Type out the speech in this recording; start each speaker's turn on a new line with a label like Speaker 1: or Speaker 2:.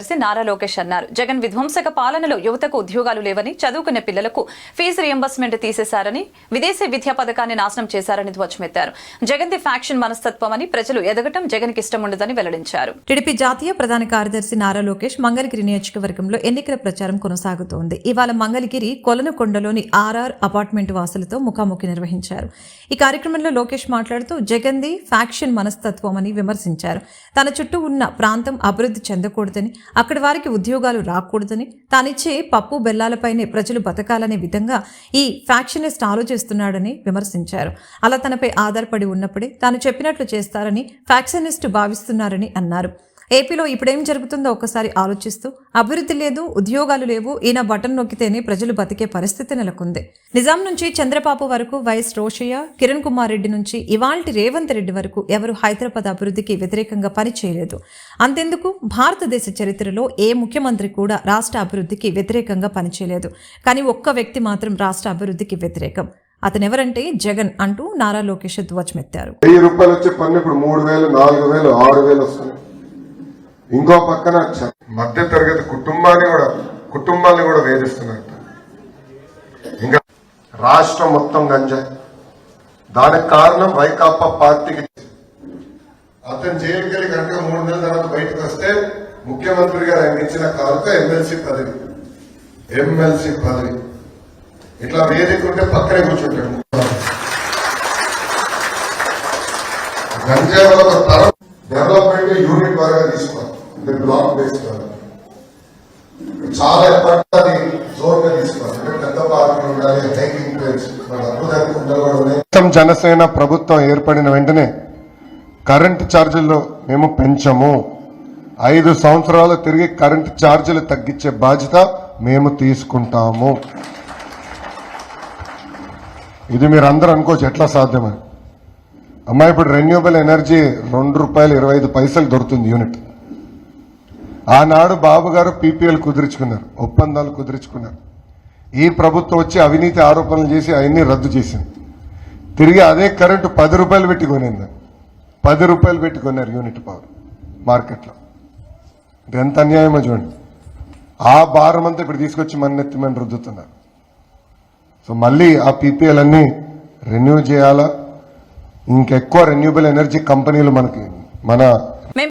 Speaker 1: కార్యదర్శి నారా లోకేష్ అన్నారు. జగన్ విధ్వంసక పాలనలో యువతకు ఉద్యోగాలు లేవని చదువుకునే పిల్లలకు ఫీజు రియంబర్స్మెంట్ తీసేశారని విదేశీ విద్యా పథకాన్ని నాశనం చేశారని ధ్వజమెత్తారు. జగన్ ది ఫ్యాక్షన్ మనస్తత్వం అని ప్రజలు ఎదగటం జగన్కి ఇష్టం ఉండదని వెల్లడించారు.
Speaker 2: టీడీపీ జాతీయ ప్రధాన కార్యదర్శి నారా లోకేష్ మంగళగిరి నియోజకవర్గంలో ఎన్నికల ప్రచారం కొనసాగుతోంది. ఇవాళ మంగళగిరి కొలనుకొండలోని ఆర్ఆర్ అపార్ట్మెంట్ వాసులతో ముఖాముఖి నిర్వహించారు. ఈ కార్యక్రమంలో లోకేష్ మాట్లాడుతూ జగన్ ది ఫ్యాక్షన్ మనస్తత్వం అని విమర్శించారు. తన చుట్టూ ఉన్న ప్రాంతం అభివృద్ధి చెందకూడదని అక్కడి వారికి ఉద్యోగాలు రాకూడదని తానిచ్చే పప్పు బెల్లాలపైనే ప్రజలు బతకాలనే విధంగా ఈ ఫ్యాక్షనిస్ట్ ఆలోచిస్తున్నాడని విమర్శించారు. అలా తనపై ఆధారపడి ఉన్నప్పుడే తాను చెప్పినట్లు చేస్తారని ఫ్యాక్షనిస్ట్ భావిస్తున్నారని అన్నారు. ఏపీలో ఇప్పుడేం జరుగుతుందో ఒకసారి ఆలోచిస్తూ అభివృద్ధి లేదు ఉద్యోగాలు లేవు ఈయన బటన్ నొక్కితేనే ప్రజలు బతికే పరిస్థితి నెలకొంది. నిజాం నుంచి చంద్రబాబు వరకు వైఎస్ రోషయ్య కిరణ్ కుమార్ రెడ్డి నుంచి ఇవాల్టి రేవంత్ రెడ్డి వరకు ఎవరు హైదరాబాద్ అభివృద్ధికి వ్యతిరేకంగా పనిచేయలేదు అంతెందుకు? భారతదేశ చరిత్రలో ఏ ముఖ్యమంత్రి కూడా రాష్ట్ర అభివృద్ధికి వ్యతిరేకంగా పనిచేయలేదు కానీ ఒక్క వ్యక్తి మాత్రం రాష్ట్ర అభివృద్ధికి వ్యతిరేకం. అతనెవరంటే జగన్ అంటూ నారా లోకేష్ ధ్వజమెత్తారు.
Speaker 3: వెయ్యి రూపాయలు వచ్చే పన్ను ఇప్పుడు మూడు వేలు నాలుగు వేలు ఆరు వేలు వస్తున్నాయి. ఇంకో పక్కన మధ్య తరగతి కుటుంబాన్ని కూడా కుటుంబాన్ని కూడా వేధిస్తున్నారు. ఇంకా రాష్ట్రం మొత్తం గంజాయి దానికి కారణం వైకాపా పార్టీకి అతను జైలుకి కనుక మూడు నెలల తర్వాత బయటకు వస్తే ముఖ్యమంత్రి గారు ఆయన ఇచ్చిన కారుక ఎమ్మెల్సీ పదవి. ఎమ్మెల్సీ పదవి. ఇట్లా వేదిక ఉంటే పక్కనే కూర్చుంటాడు. గంజాయి ఒక తరం డెవలప్మెంట్ యూనిట్ వరకు తీసుకోవాలి. అంటే బ్లాక్ బేస్డ్ చాలా ఎఫర్ట్ అది తీసుకోవాలి. అంటే పెద్ద పార్టీ ఉండాలి హైకింగ్ ప్లేస్ జనసేన ప్రభుత్వం ఏర్పడిన వెంటనే కరెంటు ఛార్జీలు మేము పెంచము. ఐదు సంవత్సరాలు తిరిగి కరెంటు ఛార్జీలు తగ్గించే బాధ్యత మేము తీసుకుంటాము. ఇది మీరు అందరూ అనుకోవచ్చు ఎట్లా సాధ్యమని. అమ్మాయి ఇప్పుడు రెన్యూబుల్ ఎనర్జీ రెండు రూపాయలు ఇరవై ఐదు పైసలు దొరుకుతుంది యూనిట్. ఆనాడు బాబు గారు పీపీఎల్ కుదుర్చుకున్నారు ఒప్పందాలు కుదుర్చుకున్నారు. ఈ ప్రభుత్వం వచ్చి అవినీతి ఆరోపణలు చేసి అవన్నీ రద్దు చేసింది. తిరిగి అదే కరెంటు పది రూపాయలు పెట్టి కొనింది. పది రూపాయలు పెట్టి కొన్నారు యూనిట్ పవర్ మార్కెట్లో. ఇది ఎంత అన్యాయమో చూడండి. ఆ భారం అంతా ఇప్పుడు తీసుకొచ్చి మన నెత్తి మన రుద్దుతున్నారు. సో మళ్ళీ ఆ పీపీఎల్ అన్ని రెన్యూ చేయాలా? ఇంకెక్కువ రెన్యూబుల్ ఎనర్జీ కంపెనీలు మనకి మన